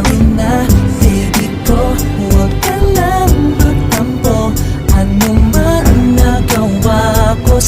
Sorry na, ko Huwag ka lang magtampo. Ano man nagawa ko